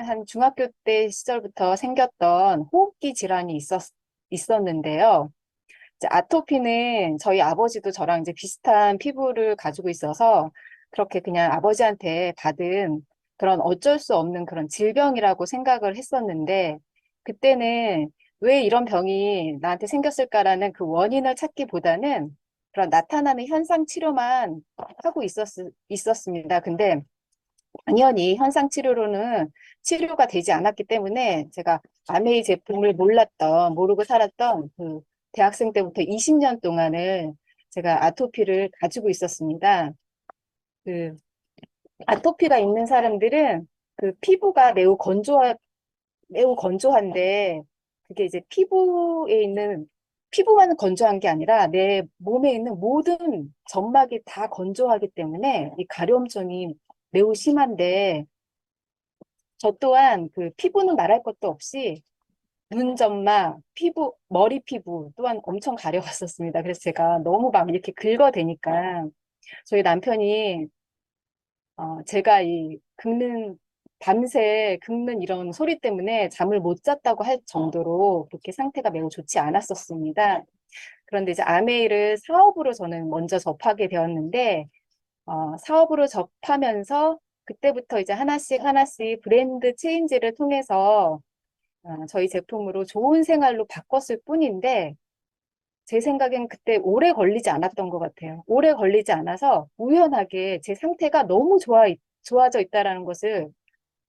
저는 한 중학교 때 시절부터 생겼던 호흡기 질환이 있었, 있었는데요. 아토피는 저희 아버지도 저랑 이제 비슷한 피부를 가지고 있어서 그렇게 그냥 아버지한테 받은 그런 어쩔 수 없는 그런 질병이라고 생각을 했었는데 그때는 왜 이런 병이 나한테 생겼을까라는 그 원인을 찾기보다는 그런 나타나는 현상 치료만 하고 있었, 있었습니다. 근데 당연히 현상 치료로는 치료가 되지 않았기 때문에 제가 아메이 제품을 몰랐던, 모르고 살았던 그 대학생 때부터 20년 동안을 제가 아토피를 가지고 있었습니다. 그 아토피가 있는 사람들은 그 피부가 매우 건조하, 매우 건조한데 그게 이제 피부에 있는 피부만 건조한 게 아니라 내 몸에 있는 모든 점막이 다 건조하기 때문에 이 가려움증이 매우 심한데 저 또한 그 피부는 말할 것도 없이 눈 점막, 피부, 머리 피부 또한 엄청 가려웠었습니다. 그래서 제가 너무 막 이렇게 긁어대니까 저희 남편이 어, 제가 이 긁는 밤새 긁는 이런 소리 때문에 잠을 못 잤다고 할 정도로 그렇게 상태가 매우 좋지 않았었습니다. 그런데 이제 아메이를 사업으로 저는 먼저 접하게 되었는데 어, 사업으로 접하면서 그때부터 이제 하나씩 하나씩 브랜드 체인지를 통해서 어, 저희 제품으로 좋은 생활로 바꿨을 뿐인데 제 생각엔 그때 오래 걸리지 않았던 것 같아요. 오래 걸리지 않아서 우연하게 제 상태가 너무 좋아, 좋아져 있다라는 것을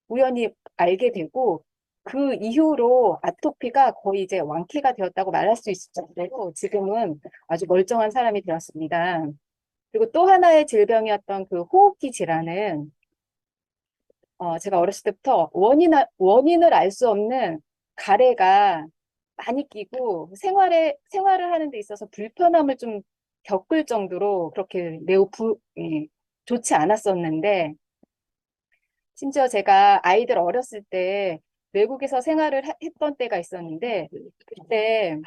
우연히 알게 되고 그 이후로 아토피가 거의 이제 완쾌가 되었다고 말할 수 있을 정도로 지금은 아주 멀쩡한 사람이 되었습니다. 그리고 또 하나의 질병이었던 그 호흡기 질환은 어, 제가 어렸을 때부터 원인, 원인을 알 수 없는 가래가 많이 끼고 생활에, 생활을 하는 데 있어서 불편함을 좀 겪을 정도로 그렇게 매우 부, 예, 좋지 않았었는데 심지어 제가 아이들 어렸을 때 외국에서 생활을 하, 했던 때가 있었는데 그때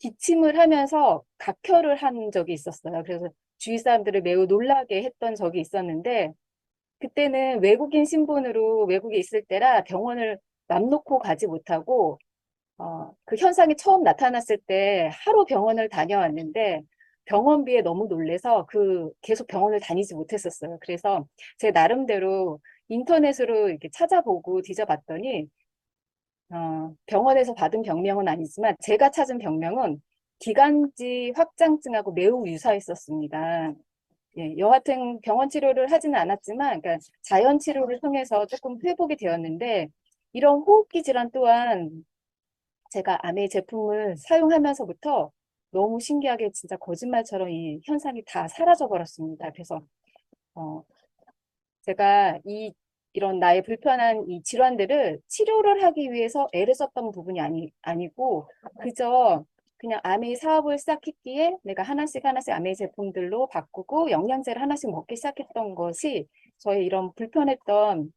기침을 하면서 각혈을 한 적이 있었어요. 그래서 주위 사람들을 매우 놀라게 했던 적이 있었는데 그때는 외국인 신분으로 외국에 있을 때라 병원을 맘 놓고 가지 못하고 어, 그 현상이 처음 나타났을 때 하루 병원을 다녀왔는데 병원비에 너무 놀래서 그 계속 병원을 다니지 못했었어요. 그래서 제 나름대로 인터넷으로 이렇게 찾아보고 뒤져봤더니 어, 병원에서 받은 병명은 아니지만 제가 찾은 병명은 기관지 확장증하고 매우 유사했었습니다. 예, 여하튼 병원 치료를 하지는 않았지만 그러니까 자연 치료를 통해서 조금 회복이 되었는데 이런 호흡기 질환 또한 제가 아메 제품을 사용하면서부터 너무 신기하게 진짜 거짓말처럼 이 현상이 다 사라져 버렸습니다. 그래서 어, 제가 이 이런 나의 불편한 이 질환들을 치료를 하기 위해서 애를 썼던 부분이 아니, 아니고 그저 그냥 아메이 사업을 시작했기에 내가 하나씩 하나씩 아메이 제품들로 바꾸고 영양제를 하나씩 먹기 시작했던 것이 저의 이런 불편했던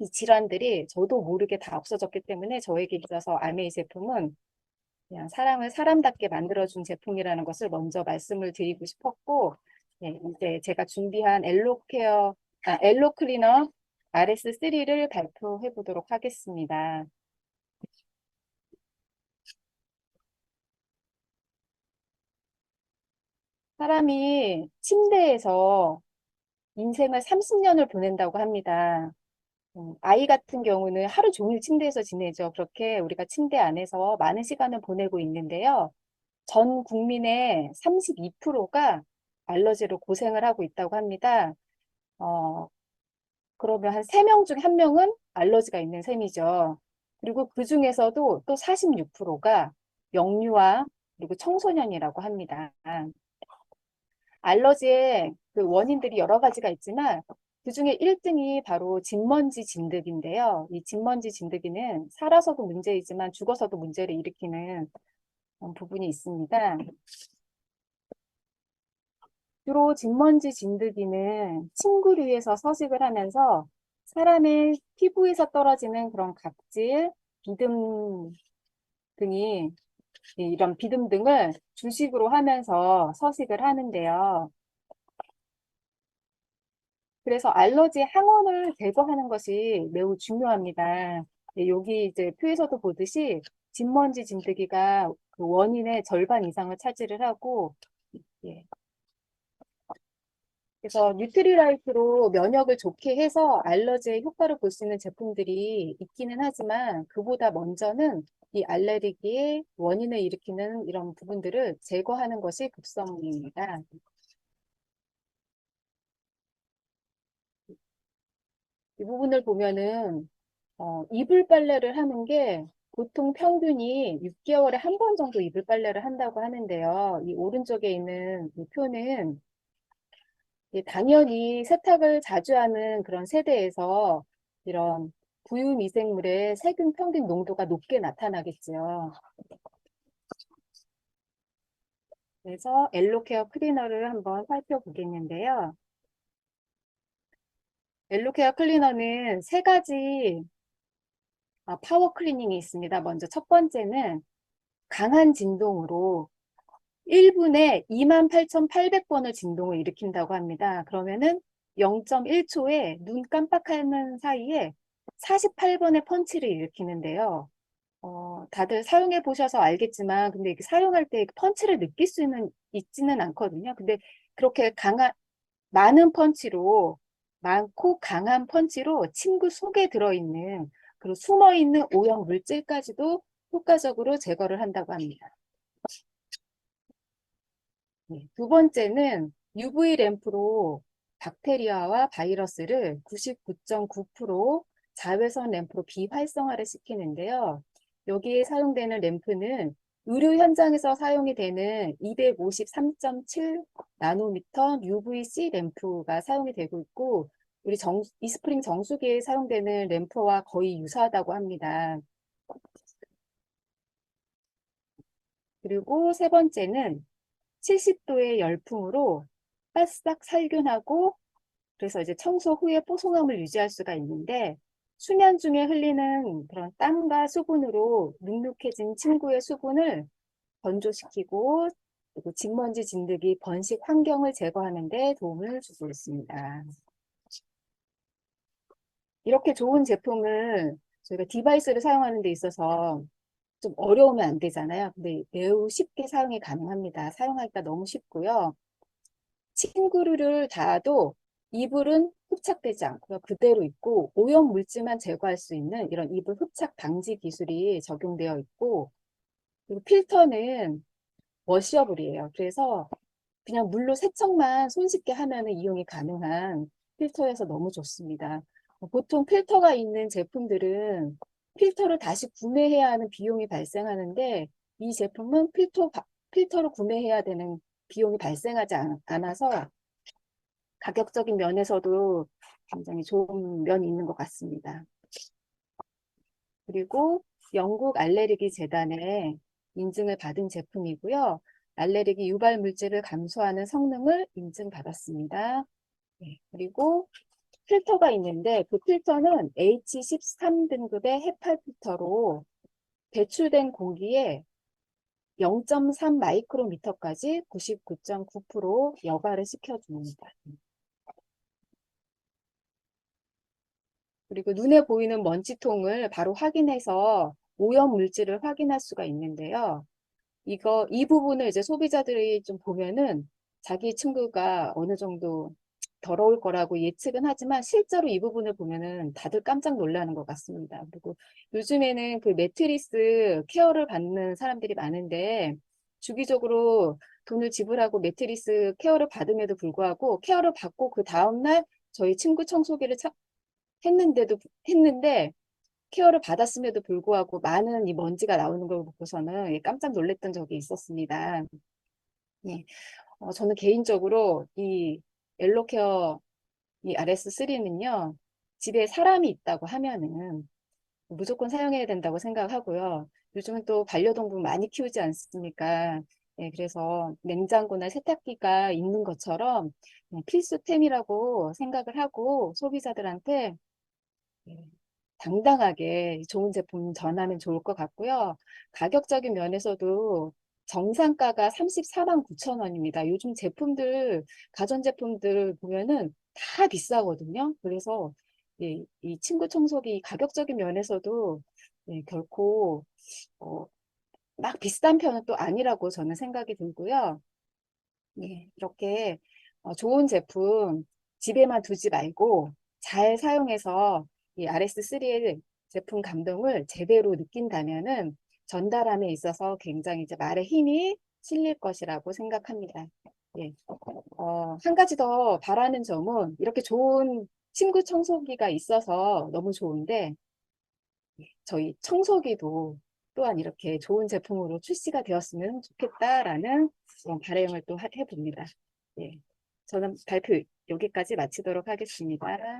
이 질환들이 저도 모르게 다 없어졌기 때문에 저에게 있어서 아메이 제품은 그냥 사람을 사람답게 만들어준 제품이라는 것을 먼저 말씀을 드리고 싶었고 네, 이제 제가 준비한 엘로케어, 아, 엘로클리너 RS3를 발표해 보도록 하겠습니다. 사람이 침대에서 인생을 30년을 보낸다고 합니다. 음, 아이 같은 경우는 하루 종일 침대에서 지내죠. 그렇게 우리가 침대 안에서 많은 시간을 보내고 있는데요. 전 국민의 32%가 알러지로 고생을 하고 있다고 합니다. 어, 그러면 한 3명 중에 1명은 알러지가 있는 셈이죠. 그리고 그 중에서도 또 46%가 영유아 그리고 청소년이라고 합니다. 알러지의 그 원인들이 여러 가지가 있지만 그 중에 1등이 바로 진먼지 진드기인데요. 이 진먼지 진드기는 살아서도 문제이지만 죽어서도 문제를 일으키는 부분이 있습니다. 주로 진먼지 진드기는 침구류에서 서식을 하면서 사람의 피부에서 떨어지는 그런 각질, 비듬 등이 이런 비듬 등을 주식으로 하면서 서식을 하는데요. 그래서 알러지 항원을 제거하는 것이 매우 중요합니다. 예, 여기 이제 표에서도 보듯이 진먼지 진드기가 그 원인의 절반 이상을 차지를 하고, 예. 그래서 뉴트리라이트로 면역을 좋게 해서 알러지의 효과를 볼 수 있는 제품들이 있기는 하지만 그보다 먼저는 이 알레르기의 원인을 일으키는 이런 부분들을 제거하는 것이 급선무입니다. 이 부분을 보면은 어, 이불 빨래를 하는 게 보통 평균이 6개월에 한 번 정도 이불 빨래를 한다고 하는데요. 이 오른쪽에 있는 이 표는 예, 당연히 세탁을 자주 하는 그런 세대에서 이런 부유미생물의 세균 평균 농도가 높게 나타나겠죠. 그래서 엘로케어 클리너를 한번 살펴보겠는데요. 엘로케어 클리너는 세 가지 아, 파워 클리닝이 있습니다. 먼저 첫 번째는 강한 진동으로 1분에 28,800번의 진동을 일으킨다고 합니다. 그러면은 0.1초에 눈 깜빡하는 사이에 48번의 펀치를 일으키는데요. 어, 다들 사용해 보셔서 알겠지만, 근데 이게 사용할 때 펀치를 느낄 수는 있지는 않거든요. 근데 그렇게 강한, 많은 펀치로, 많고 강한 펀치로 침구 속에 들어있는, 그리고 숨어있는 오염 물질까지도 효과적으로 제거를 한다고 합니다. 네, 두 번째는 UV 램프로 박테리아와 바이러스를 99.9% 자외선 램프로 비활성화를 시키는데요. 여기에 사용되는 램프는 의료 현장에서 사용이 되는 253.7 나노미터 UVC 램프가 사용이 되고 있고 우리 정, 이스프링 정수기에 사용되는 램프와 거의 유사하다고 합니다. 그리고 세 번째는 70도의 열풍으로 바싹 살균하고 그래서 이제 청소 후에 뽀송함을 유지할 수가 있는데 수면 중에 흘리는 그런 땀과 수분으로 눅눅해진 침구의 수분을 건조시키고 그리고 진먼지 진드기 번식 환경을 제거하는 데 도움을 주고 있습니다. 이렇게 좋은 제품을 저희가 디바이스를 사용하는 데 있어서 좀 어려우면 안 되잖아요. 근데 매우 쉽게 사용이 가능합니다. 사용하기가 너무 쉽고요. 침구류를 닿아도 이불은 흡착되지 않고요. 그대로 있고 오염 물질만 제거할 수 있는 이런 이불 흡착 방지 기술이 적용되어 있고 그리고 필터는 워셔블이에요. 그래서 그냥 물로 세척만 손쉽게 하면 이용이 가능한 필터여서 너무 좋습니다. 보통 필터가 있는 제품들은 필터를 다시 구매해야 하는 비용이 발생하는데 이 제품은 필터, 필터를 구매해야 되는 비용이 발생하지 않, 않아서 가격적인 면에서도 굉장히 좋은 면이 있는 것 같습니다. 그리고 영국 알레르기 재단에 인증을 받은 제품이고요. 알레르기 유발 물질을 감소하는 성능을 인증받았습니다. 네, 그리고 필터가 있는데 그 필터는 H13 등급의 헤파 필터로 배출된 공기에 0.3 마이크로미터까지 99.9% 여과를 시켜줍니다. 그리고 눈에 보이는 먼지통을 바로 확인해서 오염 물질을 확인할 수가 있는데요. 이거 이 부분을 이제 소비자들이 좀 보면은 자기 친구가 어느 정도 더러울 거라고 예측은 하지만 실제로 이 부분을 보면은 다들 깜짝 놀라는 것 같습니다. 그리고 요즘에는 그 매트리스 케어를 받는 사람들이 많은데 주기적으로 돈을 지불하고 매트리스 케어를 받음에도 불구하고 케어를 받고 그 다음날 저희 친구 청소기를 차, 했는데도 했는데 케어를 받았음에도 불구하고 많은 이 먼지가 나오는 걸 보고서는 깜짝 놀랐던 적이 있었습니다. 예. 어, 저는 개인적으로 이 엘로케어 이 RS3는요, 집에 사람이 있다고 하면은 무조건 사용해야 된다고 생각하고요. 요즘은 또 반려동물 많이 키우지 않습니까? 예, 그래서 냉장고나 세탁기가 있는 것처럼 필수템이라고 생각을 하고 소비자들한테 예, 당당하게 좋은 제품 전하면 좋을 것 같고요. 가격적인 면에서도 정상가가 34만 9천 원입니다. 요즘 제품들, 가전제품들 보면은 다 비싸거든요. 그래서 예, 이 침구 청소기 가격적인 면에서도 예, 결코 어, 막 비싼 편은 또 아니라고 저는 생각이 들고요. 예, 이렇게 어, 좋은 제품 집에만 두지 말고 잘 사용해서 이 RS3의 제품 감동을 제대로 느낀다면은 전달함에 있어서 굉장히 이제 말의 힘이 실릴 것이라고 생각합니다. 예. 어, 한 가지 더 바라는 점은 이렇게 좋은 침구 청소기가 있어서 너무 좋은데 저희 청소기도 또한 이렇게 좋은 제품으로 출시가 되었으면 좋겠다라는 바람을 또 하- 해봅니다. 예. 저는 발표 여기까지 마치도록 하겠습니다.